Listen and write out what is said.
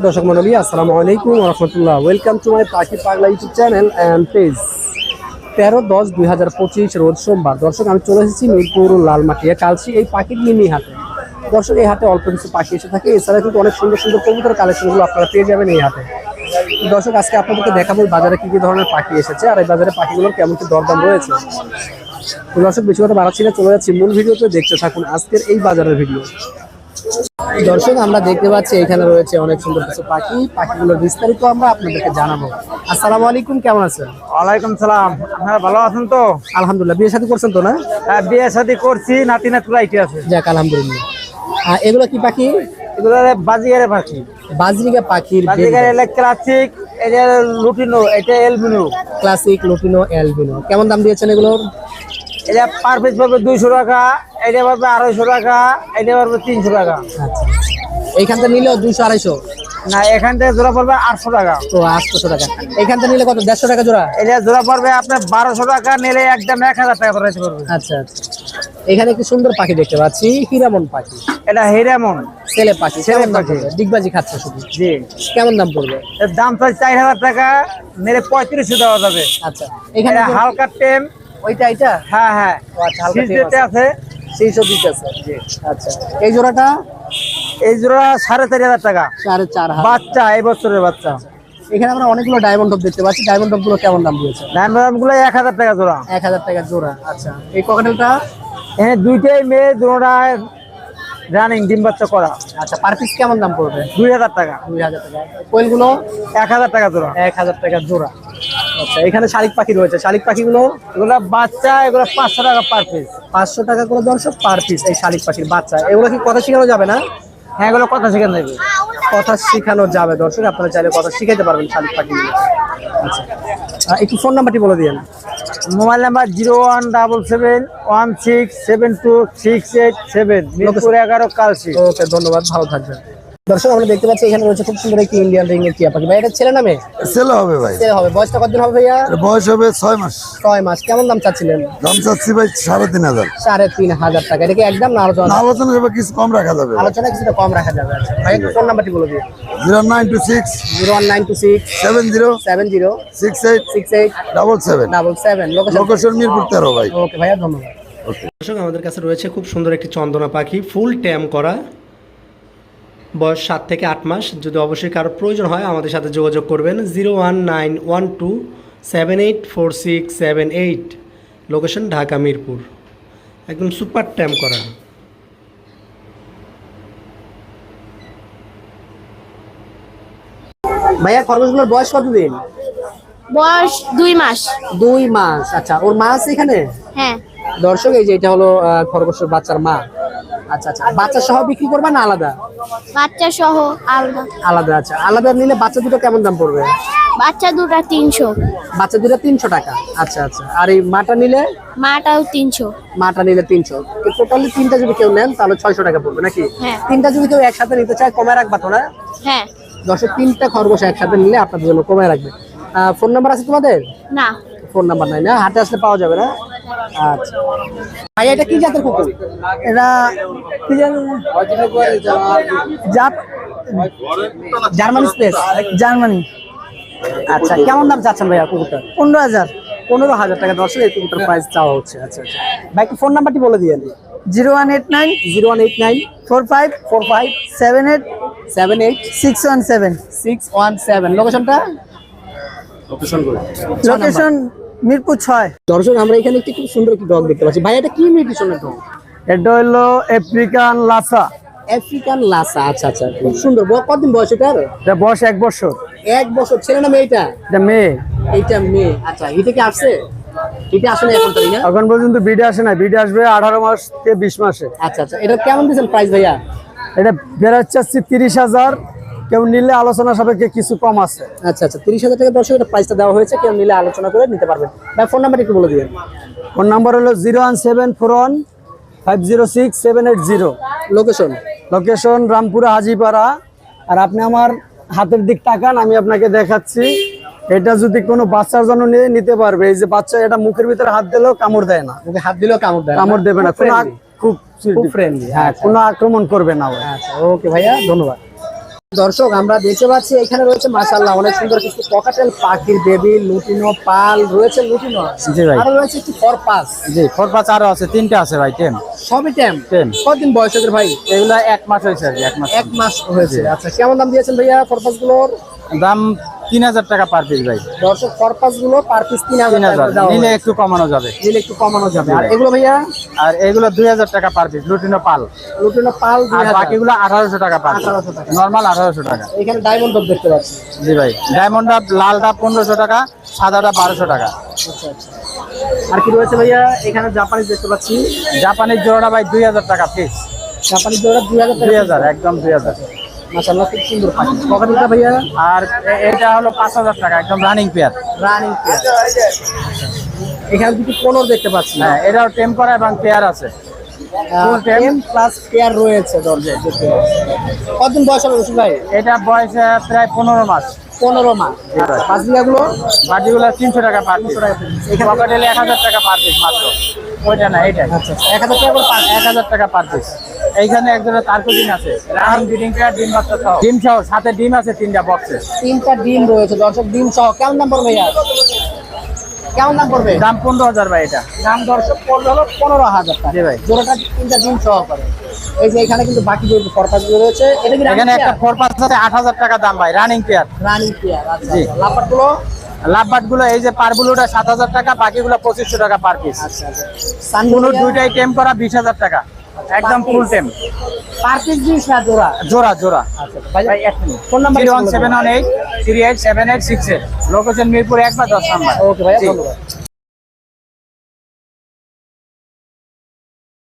দর্শক মন্ডলী আসসালামু আলাইকুম রহমতুল্লাহ। ওয়েলকাম টু মাই পাখি পাগলা ইউটিউব চ্যানেল অ্যান্ড পেজ তেরো দশ দুই হাজার পঁচিশ রোজ সোমবার। দর্শক, আমি চলে এসেছি মিরপুর লালমাটিয়া কালসি, এই পাখির মিনি হাটে। দর্শক, এই হাটে অল্প কিছু পাখি এসে থাকে। এছাড়া কিন্তু অনেক সুন্দর সুন্দর কবুতর কালেকশনগুলো আপনারা পেয়ে যাবেন এই হাটে। দর্শক, আজকে আপনাদেরকে দেখাবো বাজারে কি কি ধরনের পাখি এসেছে আর এই বাজারে পাখিগুলোর কেমন কি দরদাম রয়েছে। দর্শক, বেশি কথা বাড়াচ্ছি না, চলে যাচ্ছি মূল ভিডিওতে। দেখতে থাকুন আজকের এই বাজারের ভিডিও। দর্শক আমরা দেখতে পাচ্ছি এখানে রয়েছে অনেক সুন্দর কিছু পাখি। পাখিগুলোর বিস্তারিত আমরা আপনাদেরকে জানাব। আসসালামু আলাইকুম কেমন আছেন? ওয়ালাইকুম সালাম। আপনারা ভালো আছেন তো? আলহামদুলিল্লাহ বিয়ে শাদী করছেন তো না? হ্যাঁ, বিয়ে শাদী করছি নাতি নাতুরা ইটি আছে। যাক আলহামদুলিল্লাহ। আর এগুলো কি পাখি? এগুলো বাজিগারে পাখি। বাজরিকা পাখির বাজিগারে এলে ক্লাসিক এটা লুটিনো এটা এলবিনো। Classic lutino albino. কেমন দাম দিয়েছেন এগুলোর? এটা পার পিস পাবে দুইশো টাকা এটা পাবে আড়াইশো টাকা এটা পাবে তিনশো টাকা। আচ্ছা। এইখান থেকে নিলেও দুইশো আড়াইশো? না এখান থেকে জোড়া পড়বে আটশো টাকা। তো আটশো টাকা। এখান থেকে নিলে কত দেড়শো টাকা জোড়া? এটা জোড়া পড়বে আপনার বারোশো টাকা নিলে একদম এক হাজার টাকা ধরাইতে পারবে আচ্ছা আচ্ছা। এখানে একটি সুন্দর পাখি দেখতে পাচ্ছি হিরামন পাখি। এটা হিরামন। ছেলে পাখি ছেলে পাখি। ডিগবাজি খাচ্ছে শুধু। জি। কেমন দাম পড়বে? এর দাম চাই চার হাজার টাকা নিলে পঁয়ত্রিশশো দেওয়া যাবে। আচ্ছা। এখানে হালকা টেম ওইটা এটা হ্যাঁ হ্যাঁ। আচ্ছা শীষ আছে। সেইসব দিতে আছে। আচ্ছা। এই জোড়াটা? এই জোড়া সাড়ে চারি হাজার টাকা। সাড়ে চার বাচ্চা এই বছরের বাচ্চা। এখানে আমরা অনেকগুলো ডায়মন্ড টপ দেখতে পাচ্ছি। ডায়মন্ড টপগুলো কেমন দাম দিয়েছে? ডায়মন্ডগুলো এক হাজার টাকা জোড়া। এক হাজার টাকা জোড়া। আচ্ছা। এই ককাটেলটা এখানে দুইটাই মেয়ে দুটা রানিং ডিম বাচ্চা করা। আচ্ছা পার পিস কেমন দাম পড়বে? দুই হাজার টাকা। দুই হাজার টাকা। কোয়েলগুলো? এক হাজার টাকা জোড়া। এক হাজার টাকা জোড়া। আচ্ছা এখানে শালিক পাখি রয়েছে। শালিক পাখিগুলো এগুলো বাচ্চা এগুলো পাঁচশো টাকা পার পিস পাঁচশো টাকা করে দর্শক পার পিস এই শালিক পাখির বাচ্চা। এগুলো কি কথা শেখানো যাবে না? হ্যাঁ এগুলো কথা শেখানো দেবে কথা শেখানো যাবে। দর্শক আপনারা চাইলে কথা শিখাইতে পারবেন শালিক পাখিগুলো। আচ্ছা একটু ফোন নাম্বারটি বলে দিন mobile number zero one double seven one six seven two six eight seven Mirpur এগারো কালসি ওকে ধন্যবাদ ভালো থাকবেন। দর্শক আমরা দেখতে পাচ্ছি এখানে রয়েছে খুব সুন্দর একটি ইন্ডিয়ান রিং এর টিয়া পাখি। ভাই এটা ছেলে নামে ছেলে হবে ভাই। ছেলে হবে। বয়সটা কতদিন হবে ভাইয়া? বয়স হবে ছয় মাস। ছয় মাস। কেমন দাম চাচ্ছিলেন? দাম চাচ্ছি ভাই সাড়ে তিন হাজার। সাড়ে তিন হাজার টাকা। এটা কি একদম না আলোচনা? আলোচনা হবে কিছু কম রাখা যাবে। আলোচনা কিছুটা কম রাখা যাবে। আচ্ছা ভাই একটু ফোন নাম্বারটি বলে দিন zero nine two six zero one nine two six seven zero seven zero six eight six eight double seven. Double seven. Location location Mirpur তেরো ভাই। ওকে ভাইয়া ধন্যবাদ। দর্শক আমাদের কাছে রয়েছে খুব সুন্দর একটি চন্দনা পাখি ফুল ট্যাম করা। বয়স সাত থেকে আট মাস। যদি অবশ্যই কারও প্রয়োজন হয় আমাদের সাথে যোগাযোগ করবেন। Zero one nine one two seven eight four six seven eight. Location Dhaka Mirpur. একদম সুপার ট্যাম করা। ভাইয়া খরগোশগুলোর বয়স কতদিন? বয়স দুই মাস। দুই মাস। আচ্ছা ওর মা আছে এখানে? হ্যাঁ। দর্শক এই যে এটা হলো খরগোশের বাচ্চার মা। আচ্ছা আচ্ছা। বাচ্চা সহ বিক্রি করবে না আলাদা? বাচ্চা সহ আলাদা। আলাদা আচ্ছা। আলাদা নিলে বাচ্চা দুটো কেমন দাম পড়বে? বাচ্চা দুটা তিনশো। বাচ্চা দুটো তিনশো টাকা। আচ্ছা আচ্ছা। আর এই মাটা নিলে? মাটাও তিনশো। মাটা নিলে তিনশো। টোটালি তিনটা যদি কেউ নেন তাহলে ছয়শো টাকা পড়বে নাকি? হ্যাঁ। তিনটা যদি কেউ একসাথে নিতে চায় কমে রাখবা তো না? হ্যাঁ। দশে তিনটা খরগোশ একসাথে নিলে আপনাদের জন্য কমে রাখবে। ফোন নাম্বার আছে তোমাদের? না। ফোন নাম্বার নাই না? হাতে আসলে পাওয়া যাবে না? আচ্ছা ভাই এটা কি জাতের কুকুর? এটা কি জাত জার্মান স্পেস জার্মানি। আচ্ছা কেমন দাম চাচ্ছেন ভাইয়া কুকুরটা? পনেরো হাজার। পনেরো হাজার টাকা দর্শক এই কুকুরটার প্রাইস চাওয়া হচ্ছে। আচ্ছা আচ্ছা। ভাই একটু ফোন নাম্বারটি বলে দিয়েন। Zero one eight nine zero one eight nine four five four five seven eight seven eight six one seven. Six one seven. লোকেশনটা লোকেশন মিরপুর ছয়। দর্শক আমরা এখানে একটি খুব সুন্দর একটি ডগ দেখতে পাচ্ছি। ভাই এটা কি মিউটিশনের ডগ এটা হলো আফ্রিকান লাসা আফ্রিকান লাসা আচ্ছা আচ্ছা খুব সুন্দর। কতদিন বয়স এটার? এটা বয়স এক বছর। এক বছর। ছেলে না মেয়েটা এটা? মেয়ে। এইটা মেয়ে। আচ্ছা এটা কি আসছে? এটা আসলে এখন তাই না এখন পর্যন্ত বিডে আসে না বিডে আসবে আঠারো মাস থেকে বিশ মাসে। আচ্ছা আচ্ছা। এটা কেমন দিয়েছেন প্রাইস ভাইয়া? এটা বেরোচ্ছে তিরিশ হাজার। কেউ নিলে আলোচনা সাপেক্ষে কিছু কম আছে। আচ্ছা আচ্ছা তিরিশ হাজার টাকা দর্শক প্রাইসটা দেওয়া হয়েছে কেউ নিলে আলোচনা করে নিতে পারবেন। ভাই ফোন নাম্বার একটু বলে দিবেন। ফোন নাম্বার হলো zero one seven four one five zero six seven eight zero. Location location Rampura Hajipara. আর আপনি আমার হাতের দিক তাকান আমি আপনাকে দেখাচ্ছি। এটা যদি কোনো বাচ্চার জন্য নিয়ে নিতে পারবে এই যে বাচ্চা এটা মুখের ভিতরে হাত দিলেও কামড় দেয় না। ওকে হাত দিলেও কামড় দেয় কামড় দেবে না। খুব কোনো খুব খুব friendly, হ্যাঁ আচ্ছা। কোনো আক্রমণ করবে না আচ্ছা ওকে ভাইয়া ধন্যবাদ। দর্শক আমরা দেখতে পাচ্ছি এখানে রয়েছে মাসাল্লাহ অনেক সুন্দর কিছু পকাটেল পাখির বেবি লুটিনো পাল রয়েছে লুটিনো। জি ভাই। আর রয়েছে একটু ফরপাস জি ফরপাস আরও আছে তিনটা আছে ভাই টেম সবই টেম টেম। কতদিন বয়স ওদের ভাই? এগুলা এক মাস হয়েছে আর এক মাস। এক মাস হয়েছে। আচ্ছা কেমন দাম দিয়েছেন ভাইয়া ফরপাসগুলোর? দাম তিন হাজার টাকা পার পিস ভাই। দর্শক ফরপাসগুলো পার পিস তিন হাজার নিলে একটু কমানো যাবে। নিলে একটু কমানো যাবে। আর এগুলো ভাইয়া? আর এগুলো দুই হাজার টাকা পার পিস লুটিনো পাল। লুটিনো পাল আর বাকিগুলো আঠারোশো টাকা পার 1800 টাকা। নর্মাল আঠারোশো টাকা। এখানে ডায়মন্ড ডব দেখতে পাচ্ছি। জি ভাই ডায়মন্ড ডাব লালটা পনেরোশো টাকা সাদাটা বারোশো টাকা। আচ্ছা আচ্ছা। আর কি রয়েছে ভাইয়া? এখানে জাপানিজ দেখতে পাচ্ছি। জাপানির জোড়া ভাই দুই হাজার টাকা পিস জাপানিজ জোড়া দুই হাজার দুই হাজার একদম দুই হাজার। মাসাল্লাহ খুব সুন্দর পাখি। পকেটটা ভাইয়া আর এটা হলো পাঁচ হাজার টাকা একদম রানিং পেয়ার রানিং এখানে দুটি পনেরো দেখতে পাচ্ছি হ্যাঁ এটাও টেম করা এবং পেয়ার আছে। টেম প্লাস পেয়ার রয়েছে দরজে কতদিন বয়স হবে রসুল ভাই? এটা বয়স প্রায় পনেরো মাস। পনেরো মাস। পাঁচ বিঘাগুলো তিনশো টাকা পার পিস এখানে- পকেটেলে এক হাজার টাকা পার পিস মাত্র। ওইটা না এইটাই। আচ্ছা আচ্ছা, এক হাজার টাকা করে এক হাজার টাকা পার পিস এইখানে একজনের তারকুদিন আছে। রানিং ব্রিডিং পেয়ার ডিম বাচ্চা সহ। ডিম সহ সাথে ডিম আছে তিনটা বক্সে তিনটা ডিম রয়েছে দর্শক ডিম সহ। কেমন দাম পড়বে ভাইয়া? কেমন দাম পড়বে? দাম পনেরো হাজার ভাই এটা। দাম দর্শক পড়বে হলো পনেরো হাজার টাকা। ভাই। জোড়াটা তিনটা ডিম সহ করে। এই যে এখানে কিন্তু বাকি যে ফরপাসগুলো রয়েছে এটা কি এখানে একটা ফোর পাঁচ আছে আট হাজার টাকা দাম ভাই রানিং পেয়ার রানিং পেয়ার আচ্ছা জি। লাপাটগুলো লাভবাটগুলো এই যে পারগুলোটা সাত হাজার টাকা বাকিগুলো পঁচিশশো টাকা পার পিস আচ্ছা আচ্ছা। দুইটাই টেম করা বিশ হাজার টাকা। একদম ফুল টাইম পার পিস দিস না জোড়া? জোড়া জোড়া। আচ্ছা ভাই এক minute phone number zero one seven one eight three eight seven eight six eight location Mirpur 1 বা দশ নাম্বার। ওকে ভাই ধন্যবাদ।